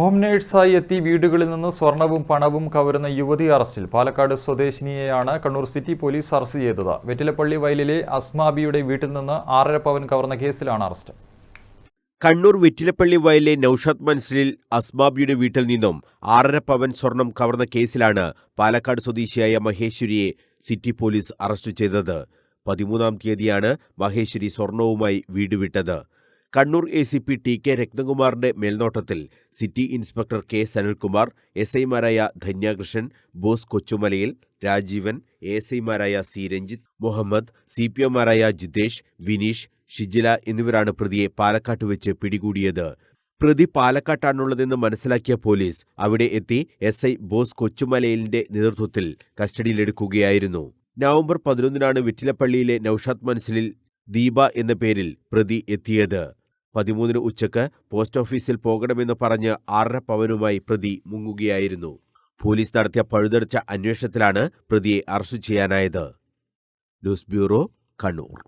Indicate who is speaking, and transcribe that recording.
Speaker 1: Home നേഴ്സായി എത്തി വീടുകളിൽ നിന്ന് സ്വർണവും പണവും കവരുന്ന യുവതി അറസ്റ്റിൽ. പാലക്കാട് സ്വദേശിനിയെയാണ് കണ്ണൂർ സിറ്റി പോലീസ് അറസ്റ്റ് ചെയ്തത്. വെറ്റിലപ്പള്ളി വയലിലെ അസ്മാബിയുടെ വീട്ടിൽ നിന്ന് ആറര പവൻ കവർന്ന കേസിലാണ് അറസ്റ്റ്.
Speaker 2: കണ്ണൂർ വെറ്റിലപ്പള്ളി വയലിലെ നൌഷാദ് മൻസിലിൽ അസ്മാബിയുടെ വീട്ടിൽ നിന്നും ആറര പവൻ സ്വർണം കവർന്ന കേസിലാണ് പാലക്കാട് സ്വദേശിയായ മഹേശ്വരിയെ സിറ്റി പോലീസ് അറസ്റ്റ് ചെയ്തത്. പതിമൂന്നാം തീയതിയാണ് മഹേശ്വരി സ്വർണവുമായി വീട് വിട്ടത്. Kannur A C P T K രത്നകുമാറിന്റെ മേൽനോട്ടത്തിൽ city inspector K Sanilkumar S ഐമാരായ ധന്യാകൃഷ്ണൻ ബോസ് കൊച്ചുമലയിൽ രാജീവൻ എസ് ഐമാരായ C Ranjith Muhammad C P ഒമാരായ Jithesh Vineesh Shijila എന്നിവരാണ് പ്രതിയെ പാലക്കാട്ട് വെച്ച് പിടികൂടിയത്. പ്രതി പാലക്കാട്ടാണുള്ളതെന്ന് മനസ്സിലാക്കിയ പോലീസ് അവിടെ എത്തി എസ് ഐ ബോസ് കൊച്ചുമലയിലിന്റെ നേതൃത്വത്തിൽ കസ്റ്റഡിയിലെടുക്കുകയായിരുന്നു. നവംബർ പതിനൊന്നിനാണ് വെറ്റിലപ്പള്ളിയിലെ നൌഷാദ് മൻസിലിൽ ദീപ എന്ന പേരിൽ പ്രതി എത്തിയത്. പതിമൂന്നിന് ഉച്ചയ്ക്ക് പോസ്റ്റ് ഓഫീസിൽ പോകണമെന്ന് പറഞ്ഞ് ആറര പവനുമായി പ്രതി മുങ്ങുകയായിരുന്നു. പോലീസ് നടത്തിയ പഴുതടച്ച അന്വേഷണത്തിലാണ് പ്രതിയെ അറസ്റ്റ് ചെയ്യാനായത്. News bureau Kannur.